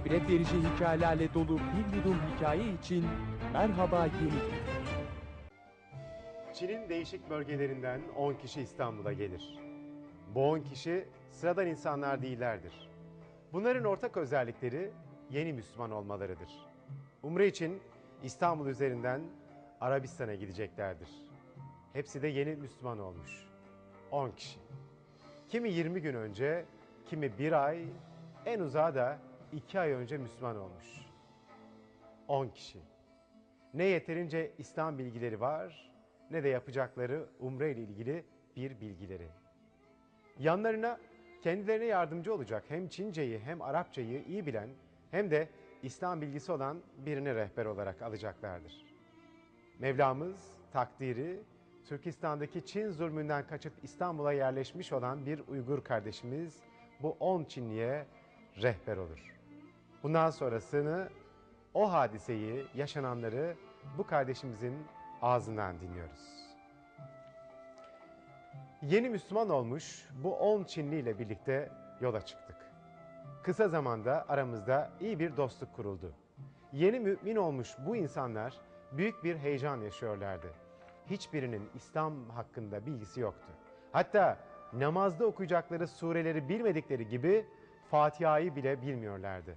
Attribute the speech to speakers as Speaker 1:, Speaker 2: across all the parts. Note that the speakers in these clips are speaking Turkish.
Speaker 1: ibret verici hikayelerle dolu bir yudum hikaye için merhaba yeni.
Speaker 2: Çin'in değişik bölgelerinden 10 kişi İstanbul'a gelir. Bu 10 kişi sıradan insanlar değillerdir. Bunların ortak özellikleri yeni Müslüman olmalarıdır. Umre için İstanbul üzerinden Arabistan'a gideceklerdir. Hepsi de yeni Müslüman olmuş. 10 kişi. Kimi 20 gün önce, kimi bir ay, en uzağı da 2 ay önce Müslüman olmuş. 10 kişi. Ne yeterince İslam bilgileri var ne de yapacakları umre ile ilgili bir bilgileri. Yanlarına kendilerine yardımcı olacak hem Çinceyi hem Arapçayı iyi bilen hem de İslam bilgisi olan birini rehber olarak alacaklardır. Mevlamız takdiri Türkistan'daki Çin zulmünden kaçıp İstanbul'a yerleşmiş olan bir Uygur kardeşimiz bu 10 Çinliye rehber olur. Bundan sonrasını o hadiseyi, yaşananları bu kardeşimizin ağzından dinliyoruz. Yeni Müslüman olmuş bu 10 Çinli ile birlikte yola çıktık. Kısa zamanda aramızda iyi bir dostluk kuruldu. Yeni mümin olmuş bu insanlar büyük bir heyecan yaşıyorlardı. Hiçbirinin İslam hakkında bilgisi yoktu. Hatta namazda okuyacakları sureleri bilmedikleri gibi Fatiha'yı bile bilmiyorlardı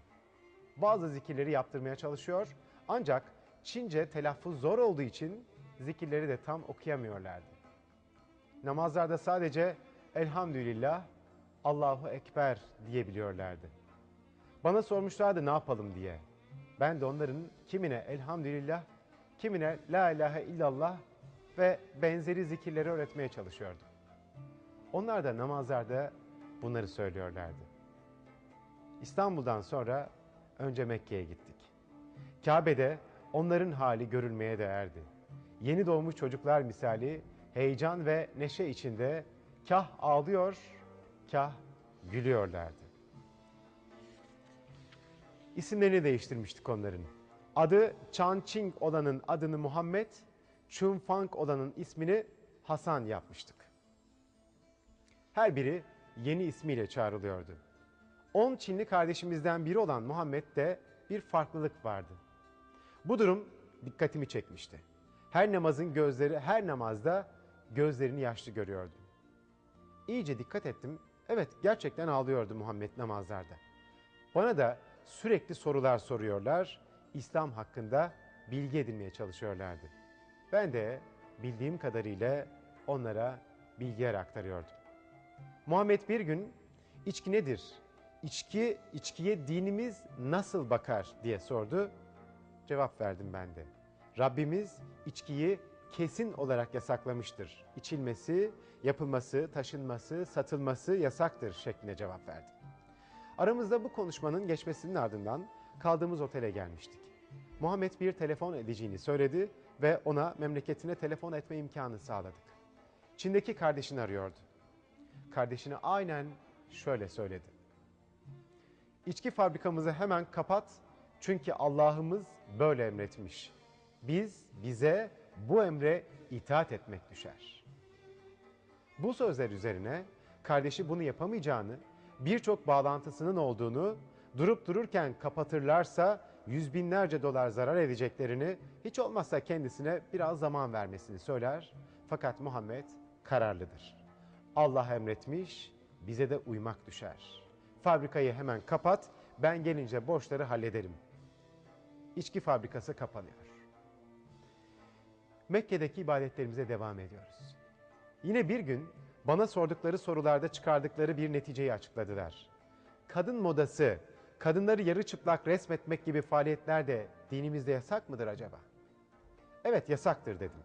Speaker 2: bazı zikirleri yaptırmaya çalışıyor. Ancak Çince telaffuz zor olduğu için zikirleri de tam okuyamıyorlardı. Namazlarda sadece Elhamdülillah, Allahu Ekber diyebiliyorlardı. Bana sormuşlardı ne yapalım diye. Ben de onların kimine Elhamdülillah, kimine La ilahe illallah ve benzeri zikirleri öğretmeye çalışıyordum. Onlar da namazlarda bunları söylüyorlardı. İstanbul'dan sonra önce Mekke'ye gittik. Kabe'de onların hali görülmeye değerdi. Yeni doğmuş çocuklar misali heyecan ve neşe içinde kah ağlıyor, kah gülüyorlardı. İsimlerini değiştirmiştik onların. Adı Chan Ching olanın adını Muhammed, Chun Fang olanın ismini Hasan yapmıştık. Her biri yeni ismiyle çağrılıyordu. 10 Çinli kardeşimizden biri olan Muhammed'de bir farklılık vardı. Bu durum dikkatimi çekmişti. Her namazın gözleri, her namazda gözlerini yaşlı görüyordum. İyice dikkat ettim. Evet gerçekten ağlıyordu Muhammed namazlarda. Bana da sürekli sorular soruyorlar. İslam hakkında bilgi edinmeye çalışıyorlardı. Ben de bildiğim kadarıyla onlara bilgiler aktarıyordum. Muhammed bir gün içki nedir içki, içkiye dinimiz nasıl bakar diye sordu. Cevap verdim ben de. Rabbimiz içkiyi kesin olarak yasaklamıştır. İçilmesi, yapılması, taşınması, satılması yasaktır şeklinde cevap verdim. Aramızda bu konuşmanın geçmesinin ardından kaldığımız otele gelmiştik. Muhammed bir telefon edeceğini söyledi ve ona memleketine telefon etme imkanı sağladık. Çin'deki kardeşini arıyordu. Kardeşine aynen şöyle söyledi. İçki fabrikamızı hemen kapat çünkü Allah'ımız böyle emretmiş. Biz bize bu emre itaat etmek düşer. Bu sözler üzerine kardeşi bunu yapamayacağını, birçok bağlantısının olduğunu, durup dururken kapatırlarsa yüz binlerce dolar zarar edeceklerini, hiç olmazsa kendisine biraz zaman vermesini söyler. Fakat Muhammed kararlıdır. Allah emretmiş, bize de uymak düşer.'' Fabrikayı hemen kapat, ben gelince borçları hallederim. İçki fabrikası kapanıyor. Mekke'deki ibadetlerimize devam ediyoruz. Yine bir gün bana sordukları sorularda çıkardıkları bir neticeyi açıkladılar. Kadın modası, kadınları yarı çıplak resmetmek gibi faaliyetler de dinimizde yasak mıdır acaba? Evet yasaktır dedim.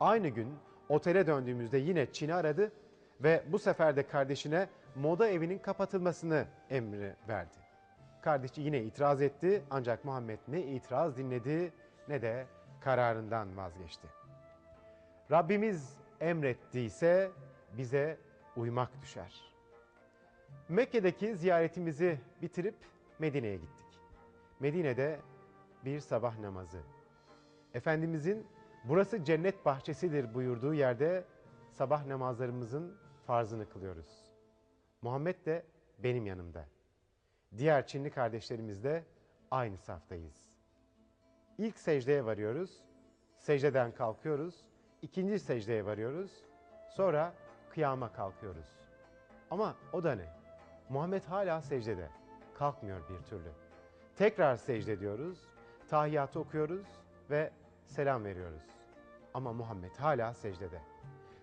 Speaker 2: Aynı gün otele döndüğümüzde yine Çin'i aradı ve bu sefer de kardeşine moda evinin kapatılmasını emri verdi. Kardeşi yine itiraz etti ancak Muhammed ne itiraz dinledi ne de kararından vazgeçti. Rabbimiz emrettiyse bize uymak düşer. Mekke'deki ziyaretimizi bitirip Medine'ye gittik. Medine'de bir sabah namazı. Efendimizin burası cennet bahçesidir buyurduğu yerde sabah namazlarımızın farzını kılıyoruz. Muhammed de benim yanımda. Diğer Çinli kardeşlerimizle aynı saftayız. İlk secdeye varıyoruz. Secdeden kalkıyoruz. İkinci secdeye varıyoruz. Sonra kıyama kalkıyoruz. Ama o da ne? Muhammed hala secdede. Kalkmıyor bir türlü. Tekrar secde diyoruz. Tahiyyatı okuyoruz ve selam veriyoruz. Ama Muhammed hala secdede.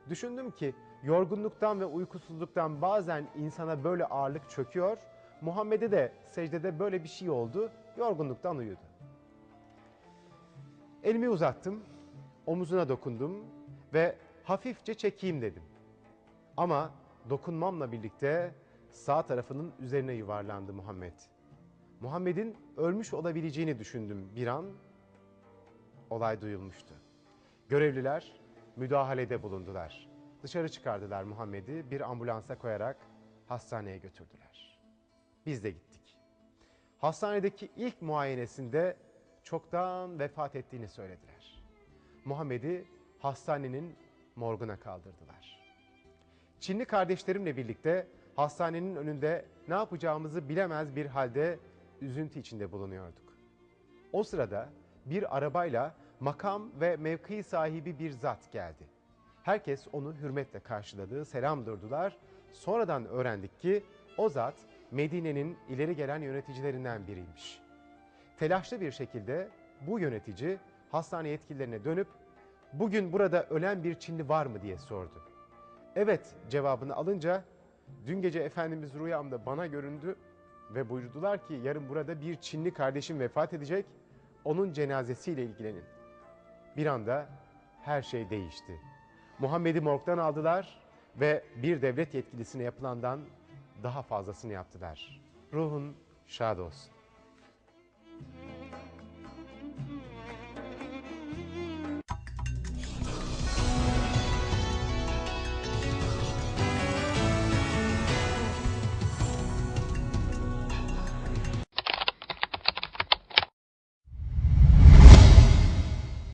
Speaker 2: Düşündüm ki yorgunluktan ve uykusuzluktan bazen insana böyle ağırlık çöküyor. Muhammed'e de secdede böyle bir şey oldu. Yorgunluktan uyudu. Elimi uzattım, omuzuna dokundum ve hafifçe çekeyim dedim. Ama dokunmamla birlikte sağ tarafının üzerine yuvarlandı Muhammed. Muhammed'in ölmüş olabileceğini düşündüm bir an. Olay duyulmuştu. Görevliler müdahalede bulundular. Dışarı çıkardılar Muhammed'i bir ambulansa koyarak hastaneye götürdüler. Biz de gittik. Hastanedeki ilk muayenesinde çoktan vefat ettiğini söylediler. Muhammed'i hastanenin morguna kaldırdılar. Çinli kardeşlerimle birlikte hastanenin önünde ne yapacağımızı bilemez bir halde üzüntü içinde bulunuyorduk. O sırada bir arabayla makam ve mevki sahibi bir zat geldi. Herkes onu hürmetle karşıladı, selam durdular. Sonradan öğrendik ki o zat Medine'nin ileri gelen yöneticilerinden biriymiş. Telaşlı bir şekilde bu yönetici hastane yetkililerine dönüp bugün burada ölen bir Çinli var mı diye sordu. Evet cevabını alınca dün gece Efendimiz rüyamda bana göründü ve buyurdular ki yarın burada bir Çinli kardeşim vefat edecek onun cenazesiyle ilgilenin. Bir anda her şey değişti. Muhammed'i morgdan aldılar ve bir devlet yetkilisine yapılandan daha fazlasını yaptılar. Ruhun şad olsun.